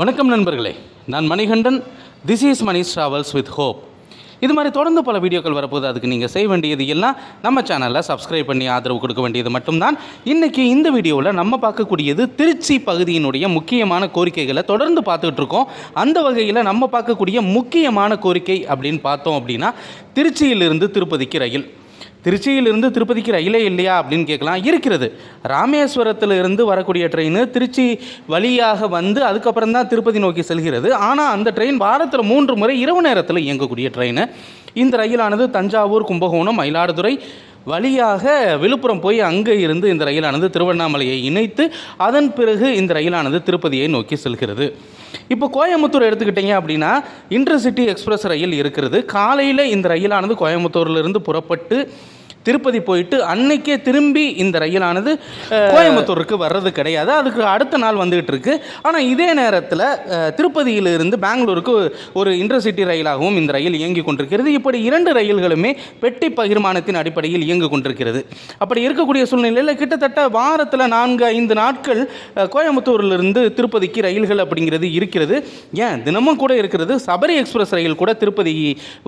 வணக்கம் நண்பர்களே. நான் Manikandan. This is Mani travels with hope இது மாதிரி தொடர்ந்து பல வீடியோக்கள் வரப்போகுது. அதுக்கு நீங்கள் செய்ய வேண்டியது எல்லாம் நம்ம சேனலில் சப்ஸ்கிரைப் பண்ணி ஆதரவு கொடுக்க வேண்டியது மட்டும்தான். இன்றைக்கி இந்த வீடியோவில் நம்ம பார்க்கக்கூடியது திருச்சி பகுதியினுடைய முக்கியமான கோரிக்கைகளை தொடர்ந்து பார்த்துக்கிட்டு இருக்கோம். அந்த வகையில் நம்ம பார்க்கக்கூடிய முக்கியமான கோரிக்கை அப்படின்னு பார்த்தோம் அப்படின்னா திருச்சியிலிருந்து திருப்பதிக்கு ரயில். திருச்சியிலிருந்து திருப்பதிக்கு ரயிலே இல்லையா அப்படின்னு கேட்கலாம். இருக்கிறது. ராமேஸ்வரத்தில் இருந்து வரக்கூடிய ட்ரெயின் திருச்சி வழியாக வந்து அதுக்கப்புறம் தான் திருப்பதி நோக்கி செல்கிறது. ஆனால் அந்த ட்ரெயின் வாரத்தில் மூன்று முறை இரவு நேரத்தில் இயங்கக்கூடிய ட்ரெயின். இந்த ரயிலானது தஞ்சாவூர் கும்பகோணம் மயிலாடுதுறை வழியாக விழுப்புரம் போய் அங்கே இருந்து இந்த ரயிலானது திருவண்ணாமலையை இணைத்து அதன் பிறகு இந்த ரயிலானது திருப்பதியை நோக்கி செல்கிறது. இப்போ கோயம்புத்தூர் எடுத்துக்கிட்டீங்க அப்படின்னா இன்டர்சிட்டி எக்ஸ்பிரஸ் ரயில் இருக்கிறது. காலையில் இந்த ரயிலானது கோயம்புத்தூர்லேருந்து புறப்பட்டு திருப்பதி போயிட்டு அன்னைக்கே திரும்பி இந்த ரயிலானது கோயம்புத்தூருக்கு வர்றது கிடையாது. அதுக்கு அடுத்த நாள் வந்துகிட்டு இருக்கு. ஆனால் இதே நேரத்தில் திருப்பதியிலிருந்து பெங்களூருக்கு ஒரு இன்டர்சிட்டி ரயிலாகவும் இந்த ரயில் இயங்கி கொண்டிருக்கிறது. இப்படி இரண்டு ரயில்களுமே பெட்டி பகிர்மானத்தின் அடிப்படையில் இயங்கு கொண்டிருக்கிறது. அப்படி இருக்கக்கூடிய சூழ்நிலையில் கிட்டத்தட்ட வாரத்தில் நான்கு ஐந்து நாட்கள் கோயம்புத்தூரிலிருந்து திருப்பதிக்கு ரயில்கள் அப்படிங்கிறது இருக்கிறது. ஏன்? தினமும் கூட இருக்கிறது. சபரி எக்ஸ்பிரஸ் ரயில் கூட திருப்பதி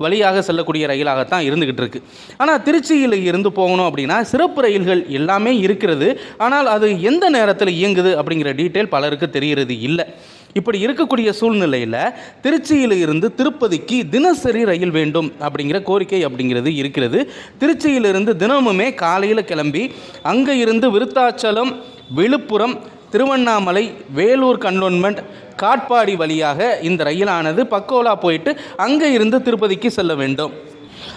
வழியாக செல்லக்கூடிய ரயிலாகத்தான் இருந்துகிட்டு இருக்கு. ஆனால் திருச்சியில் இருந்து போகணும் அப்படின்னா சிறப்பு ரயில்கள் எல்லாமே இருக்கிறது. ஆனால் அது எந்த நேரத்தில் இயங்குது அப்படிங்கிற டீட்டெயில் பலருக்கு தெரிகிறது இல்லை. இப்படி இருக்கக்கூடிய சூழ்நிலையில் திருச்சியில் இருந்து திருப்பதிக்கு தினசரி ரயில் வேண்டும் அப்படிங்கிற கோரிக்கை அப்படிங்கிறது இருக்கிறது. திருச்சியிலிருந்து தினமுமே காலையில் கிளம்பி அங்கே இருந்து விருத்தாச்சலம் விழுப்புரம் திருவண்ணாமலை வேலூர் கன்டோன்மெண்ட் காட்பாடி வழியாக இந்த ரயிலானது பக்கோலா போயிட்டு அங்கே இருந்து திருப்பதிக்கு செல்ல வேண்டும்.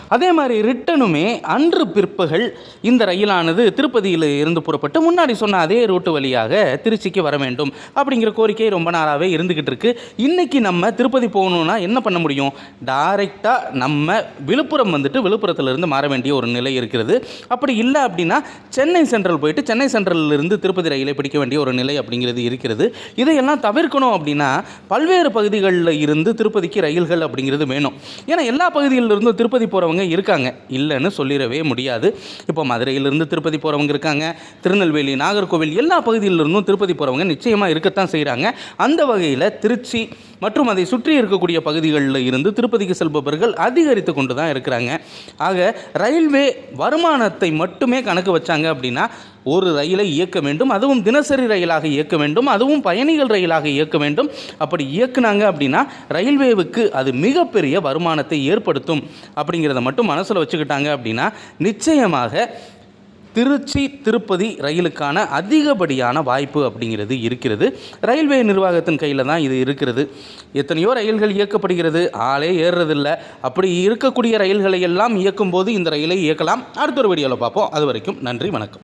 அதே மாதிரி ரிட்டனுமே அன்று பிற்பகல் இந்த ரயிலானது திருப்பதியில் இருந்து புறப்பட்டு முன்னாடி சொன்ன அதே ரூட்டு வழியாக திருச்சிக்கு வர வேண்டும் அப்படிங்கிற கோரிக்கை ரொம்ப நாளாகவே இருந்துக்கிட்டு இருக்கு. இன்னைக்கு நம்ம திருப்பதி போகணுன்னா என்ன பண்ண முடியும்? டைரெக்டாக நம்ம விழுப்புரம் வந்துட்டு விழுப்புரத்துலேருந்து மாற வேண்டிய ஒரு நிலை இருக்கிறது. அப்படி இல்லை அப்படின்னா சென்னை சென்ட்ரல் போயிட்டு சென்னை சென்ட்ரல்லிருந்து திருப்பதி ரயிலை பிடிக்க வேண்டிய ஒரு நிலை அப்படிங்கிறது இருக்கிறது. இதையெல்லாம் தவிர்க்கணும் அப்படின்னா பல்வேறு பகுதிகளில் இருந்து திருப்பதிக்கு ரயில்கள் அப்படிங்கிறது வேணும். ஏன்னா எல்லா பகுதியிலிருந்தும் திருப்பதி போகிற போகிறவங்க இருக்காங்க. இல்லைன்னு சொல்லிடவே முடியாது. இப்போ மதுரையிலிருந்து திருப்பதி போகிறவங்க இருக்காங்க. திருநெல்வேலி நாகர்கோவில் எல்லா பகுதியிலிருந்தும் திருப்பதி போகிறவங்க நிச்சயமாக இருக்கத்தான் செய்கிறாங்க அந்த வகையில் திருச்சி மற்றும் அதை சுற்றி இருக்கக்கூடிய பகுதிகளில் இருந்து திருப்பதிக்கு செல்பவர்கள் அதிகரித்து கொண்டு தான் இருக்கிறாங்க. ஆக ரயில்வே வருமானத்தை மட்டுமே கணக்கு வச்சாங்க அப்படின்னா ஒரு ரயிலை இயக்க வேண்டும் அதுவும் தினசரி ரயிலாக இயக்க வேண்டும் அதுவும் பயணிகள் ரயிலாக இயக்க வேண்டும். அப்படி இயக்குனாங்க அப்படின்னா ரயில்வேவுக்கு அது மிகப்பெரிய வருமானத்தை ஏற்படுத்தும் அப்படிங்கிறத மட்டும் மனசில் வச்சுக்கிட்டாங்க அப்படின்னா நிச்சயமாக திருச்சி திருப்பதி ரயிலுக்கான அதிகப்படியான வாய்ப்பு அப்படிங்கிறது இருக்கிறது. ரயில்வே நிர்வாகத்தின் கையில் தான் இது இருக்கிறது. எத்தனையோ ரயில்கள் இயக்கப்படுகிறது. ஆளே ஏறுறதில்ல. அப்படி இருக்கக்கூடிய ரயில்களை எல்லாம் இயக்கும்போது இந்த ரயிலை இயக்கலாம். அடுத்த ஒரு வீடியோவில் பார்ப்போம். அது வரைக்கும் நன்றி வணக்கம்.